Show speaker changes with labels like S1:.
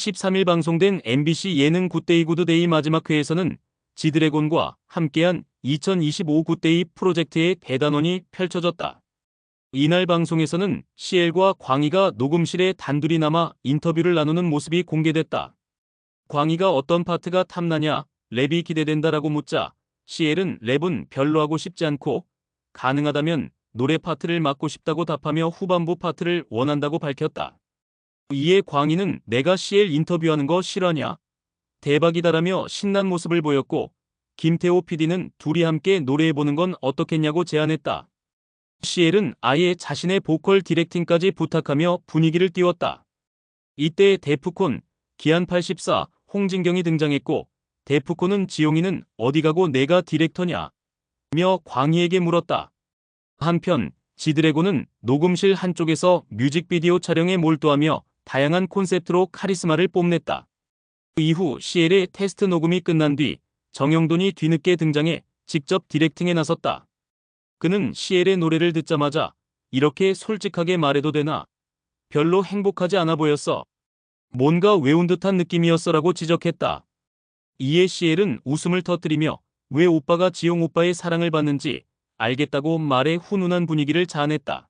S1: 13일 방송된 MBC 예능 굿데이 구드데이 마지막 회에서는 지드래곤과 함께한 2025 굿데이 프로젝트의 대단원이 펼쳐졌다. 이날 방송에서는 시엘과 광희가 녹음실에 단둘이 남아 인터뷰를 나누는 모습이 공개됐다. 광희가 어떤 파트가 탐나냐, 랩이 기대된다라고 묻자 시엘은 랩은 별로 하고 싶지 않고 가능하다면 노래 파트를 맡고 싶다고 답하며 후반부 파트를 원한다고 밝혔다. 이에 광희는 내가 시엘 인터뷰하는 거 싫어하냐? 대박이다라며 신난 모습을 보였고 김태호 PD는 둘이 함께 노래해보는 건 어떻겠냐고 제안했다. 시엘은 아예 자신의 보컬 디렉팅까지 부탁하며 분위기를 띄웠다. 이때 데프콘, 기안84, 홍진경이 등장했고 데프콘은 지용이는 어디 가고 내가 디렉터냐? 며 광희에게 물었다. 한편 지드래곤은 녹음실 한쪽에서 뮤직비디오 촬영에 몰두하며 다양한 콘셉트로 카리스마를 뽐냈다. 이후 시엘의 테스트 녹음이 끝난 뒤 정영돈이 뒤늦게 등장해 직접 디렉팅에 나섰다. 그는 시엘의 노래를 듣자마자 이렇게 솔직하게 말해도 되나? 별로 행복하지 않아 보였어. 뭔가 외운 듯한 느낌이었어라고 지적했다. 이에 시엘은 웃음을 터뜨리며 왜 오빠가 지용 오빠의 사랑을 받는지 알겠다고 말해 훈훈한 분위기를 자아냈다.